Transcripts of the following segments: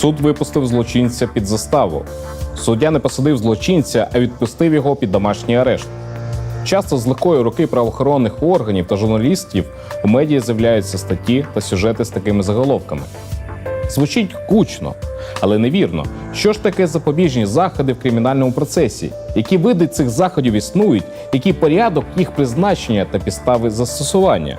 Суд випустив злочинця під заставу. Суддя не посадив злочинця, а відпустив його під домашній арешт. Часто з легкої руки правоохоронних органів та журналістів у медіа з'являються статті та сюжети з такими заголовками. Звучить гучно, але невірно. Що ж таке запобіжні заходи в кримінальному процесі? Які види цих заходів існують, який порядок їх призначення та підстави застосування?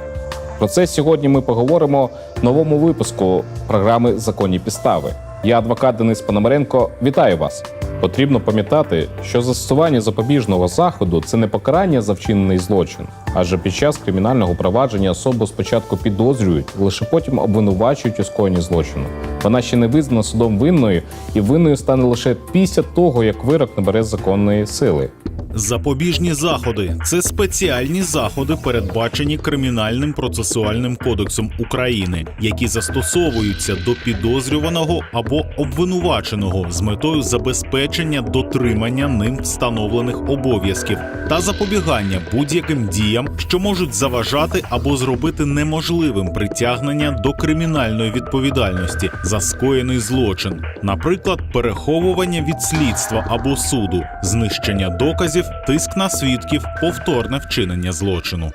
Про це сьогодні ми поговоримо в новому випуску програми Законні підстави. Я адвокат Денис Пономаренко. Вітаю вас. Потрібно пам'ятати, що застосування запобіжного заходу це не покарання за вчинений злочин, адже під час кримінального провадження особу спочатку підозрюють, лише потім обвинувачують у скоєнні злочину. Вона ще не визнана судом винною, і винною стане лише після того, як вирок набере законної сили. Запобіжні заходи це спеціальні заходи, передбачені кримінальним процесуальним кодексом України, які застосовуються до підозрюваного або обвинуваченого з метою забезпечення дотримання ним встановлених обов'язків та запобігання будь-яким діям, що можуть заважати або зробити неможливим притягнення до кримінальної відповідальності за скоєний злочин, наприклад, переховування від слідства або суду, знищення доказів, тиск на свідків, повторне вчинення злочину.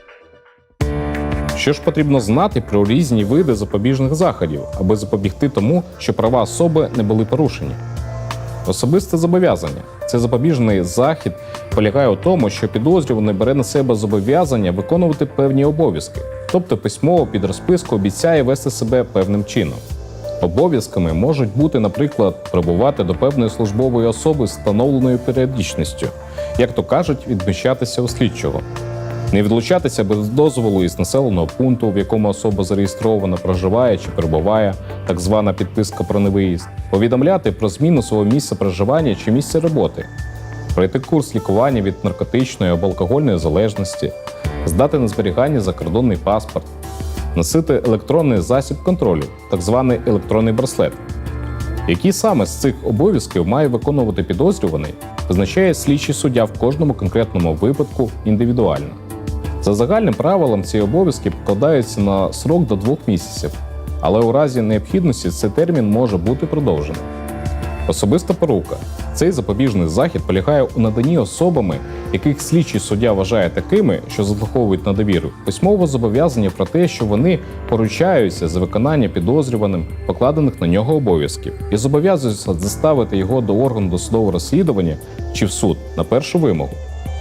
Що ж потрібно знати про різні види запобіжних заходів, аби запобігти тому, що права особи не були порушені? Особисте зобов'язання це запобіжний захід полягає у тому, що підозрюваний бере на себе зобов'язання виконувати певні обов'язки, тобто письмово під розписку обіцяє вести себе певним чином. Обов'язками можуть бути, наприклад, прибувати до певної службової особи з встановленою періодичністю, як то кажуть, відміщатися у слідчого, не відлучатися без дозволу із населеного пункту, в якому особа зареєстрована, проживає чи перебуває, так звана підписка про невиїзд, повідомляти про зміну свого місця проживання чи місця роботи, пройти курс лікування від наркотичної або алкогольної залежності, здати на зберігання закордонний паспорт, носити електронний засіб контролю, так званий електронний браслет. Які саме з цих обов'язків має виконувати підозрюваний, визначає слідчий суддя в кожному конкретному випадку індивідуально. За загальним правилом ці обов'язки покладаються на срок до двох місяців, але у разі необхідності цей термін може бути продовжений. Особиста порука. Цей запобіжний захід полягає у наданні особами, яких слідчий суддя вважає такими, що заслуховують на довіру, письмове зобов'язання про те, що вони поручаються за виконання підозрюваним покладених на нього обов'язків і зобов'язуються доставити його до органу досудового розслідування чи в суд на першу вимогу.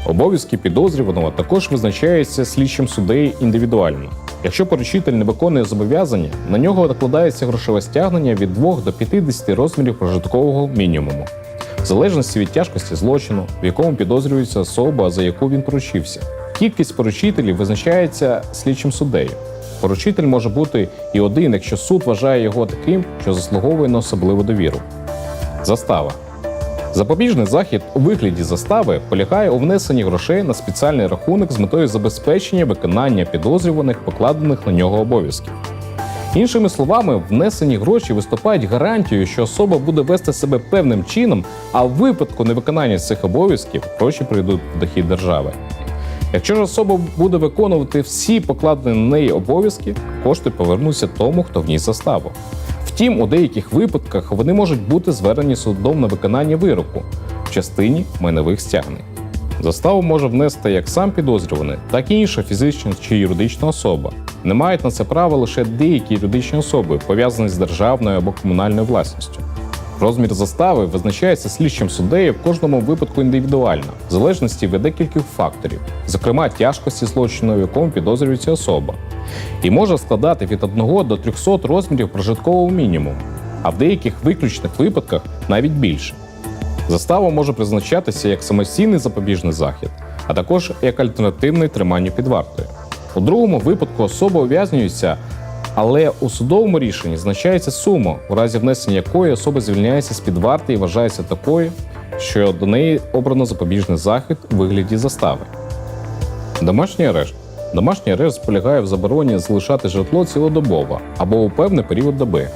Обов'язки підозрюваного також визначаються слідчим суддею індивідуально. Якщо поручитель не виконує зобов'язання, на нього накладається грошове стягнення від 2 до 50 розмірів прожиткового мінімуму, в залежності від тяжкості злочину, в якому підозрюється особа, за яку він поручився. Кількість поручителів визначається слідчим суддею. Поручитель може бути і один, якщо суд вважає його таким, що заслуговує на особливу довіру. Застава. Запобіжний захід у вигляді застави полягає у внесенні грошей на спеціальний рахунок з метою забезпечення виконання підозрюваних покладених на нього обов'язків. Іншими словами, внесені гроші виступають гарантією, що особа буде вести себе певним чином, а в випадку невиконання цих обов'язків гроші прийдуть в дохід держави. Якщо ж особа буде виконувати всі покладені на неї обов'язки, кошти повернуться тому, хто вніс заставу. Втім, у деяких випадках вони можуть бути звернені судом на виконання вироку в частині майнових стягнень. Заставу може внести як сам підозрюваний, так і інша фізична чи юридична особа. Не мають на це права лише деякі юридичні особи, пов'язані з державною або комунальною власністю. Розмір застави визначається слідчим суддею в кожному випадку індивідуально, в залежності від декількох факторів, зокрема тяжкості злочину, в якому підозрюється особа, і може складати від 1 до 300 розмірів прожиткового мінімуму, а в деяких виключних випадках навіть більше. Застава може призначатися як самостійний запобіжний захід, а також як альтернативний триманню під вартою. У другому випадку особа ув'язнюється, але у судовому рішенні значається сума, у разі внесення якої особа звільняється з під варти і вважається такою, що до неї обрано запобіжний захід у вигляді застави. Домашній арешт. Домашній арешт полягає в забороні залишати житло цілодобово або у певний період доби.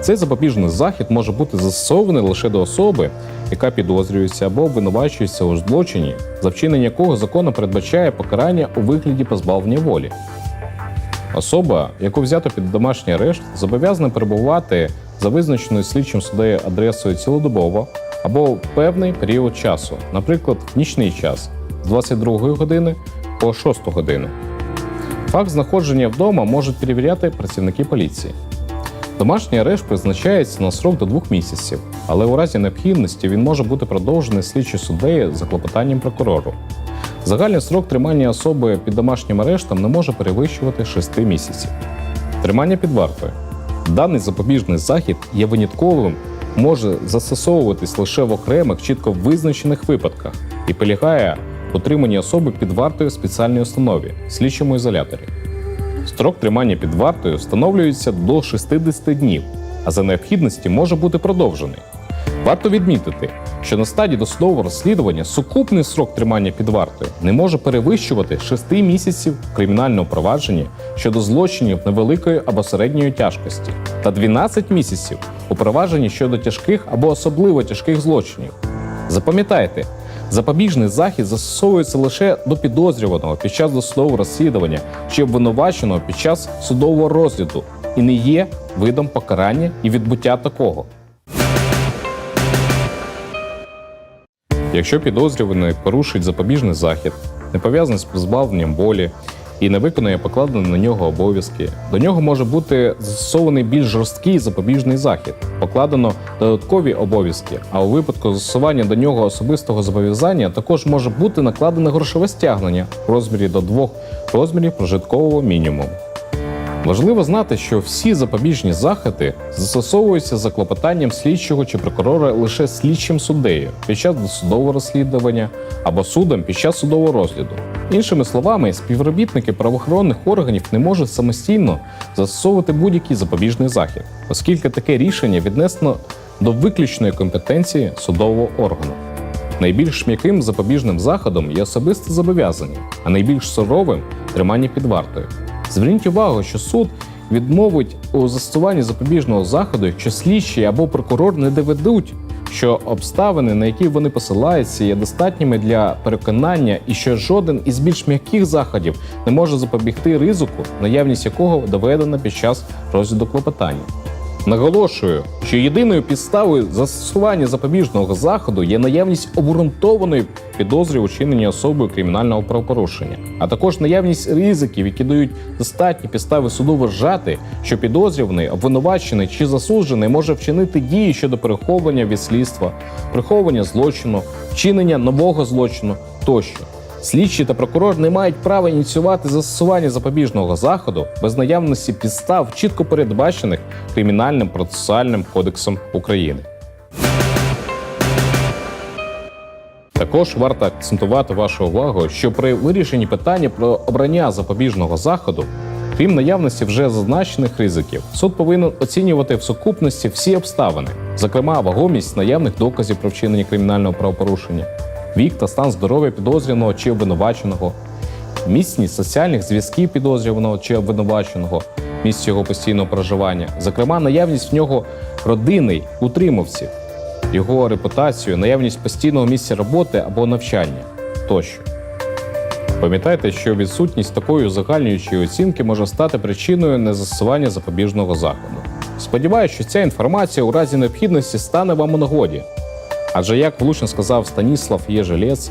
Цей запобіжний захід може бути застосований лише до особи, яка підозрюється або обвинувачується у злочині, за вчинення якого законом передбачає покарання у вигляді позбавлення волі. Особа, яку взято під домашній арешт, зобов'язана перебувати за визначеною слідчим суддею адресою цілодобово або в певний період часу, наприклад, в нічний час з 22 години по 6 годину. Факт знаходження вдома можуть перевіряти працівники поліції. Домашній арешт призначається на срок до двох місяців, але у разі необхідності він може бути продовжений слідчою суддею за клопотанням прокурору. Загальний срок тримання особи під домашнім арештом не може перевищувати 6 місяців. Тримання під вартою. Даний запобіжний захід є винятковим, може застосовуватись лише в окремих чітко визначених випадках і полягає утриманні особи під вартою в спеціальній установі, слідчому ізоляторі. Строк тримання під вартою встановлюється до 60 днів, а за необхідності може бути продовжений. Варто відмітити, що на стадії досудового розслідування сукупний срок тримання під вартою не може перевищувати 6 місяців в кримінальному провадженні щодо злочинів невеликої або середньої тяжкості та 12 місяців у провадженні щодо тяжких або особливо тяжких злочинів. Запам'ятайте, запобіжний захід застосовується лише до підозрюваного під час досудового розслідування чи обвинуваченого під час судового розгляду і не є видом покарання і відбуття такого. Якщо підозрюваний порушить запобіжний захід, не пов'язаний з позбавленням волі і не виконує покладені на нього обов'язки, до нього може бути застосований більш жорсткий запобіжний захід, покладено додаткові обов'язки. А у випадку застосування до нього особистого зобов'язання також може бути накладене грошове стягнення в розмірі до двох розмірів прожиткового мінімуму. Важливо знати, що всі запобіжні заходи застосовуються за клопотанням слідчого чи прокурора лише слідчим суддею під час досудового розслідування або судом під час судового розгляду. Іншими словами, співробітники правоохоронних органів не можуть самостійно застосовувати будь-який запобіжний захід, оскільки таке рішення віднесено до виключної компетенції судового органу. Найбільш м'яким запобіжним заходом є особисте зобов'язання, а найбільш суровим тримання під вартою. Зверніть увагу, що суд відмовить у застосуванні запобіжного заходу, якщо слідчий або прокурор не доведуть, що обставини, на які вони посилаються, є достатніми для переконання, і що жоден із більш м'яких заходів не може запобігти ризику, наявність якого доведена під час розгляду клопотання. Наголошую, що єдиною підставою застосування запобіжного заходу є наявність обґрунтованої підозри у чиненні особою кримінального правопорушення, а також наявність ризиків, які дають достатні підстави суду вважати, що підозрюваний, обвинувачений чи засуджений може вчинити дії щодо переховування від слідства, приховування злочину, вчинення нового злочину тощо. Слідчі та прокурор не мають права ініціювати застосування запобіжного заходу без наявності підстав, чітко передбачених Кримінальним процесуальним кодексом України. Також варто акцентувати вашу увагу, що при вирішенні питання про обрання запобіжного заходу, крім наявності вже зазначених ризиків, суд повинен оцінювати в сукупності всі обставини, зокрема вагомість наявних доказів про вчинення кримінального правопорушення, вік та стан здоров'я підозрюваного чи обвинуваченого, міцність соціальних зв'язків підозрюваного чи обвинуваченого, місце його постійного проживання, зокрема, наявність в нього родини, утримавців, його репутацію, наявність постійного місця роботи або навчання тощо. Пам'ятайте, що відсутність такої узагальнюючої оцінки може стати причиною незастосування запобіжного заходу. Сподіваюся, що ця інформація у разі необхідності стане вам у нагоді. Адже, як влучно сказав Станіслав Єжелець,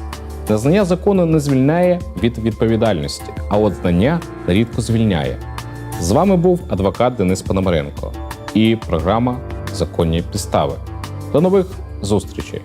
незнання закону не звільняє від відповідальності, а от знання рідко звільняє. З вами був адвокат Денис Пономаренко і програма Законні підстави. До нових зустрічей!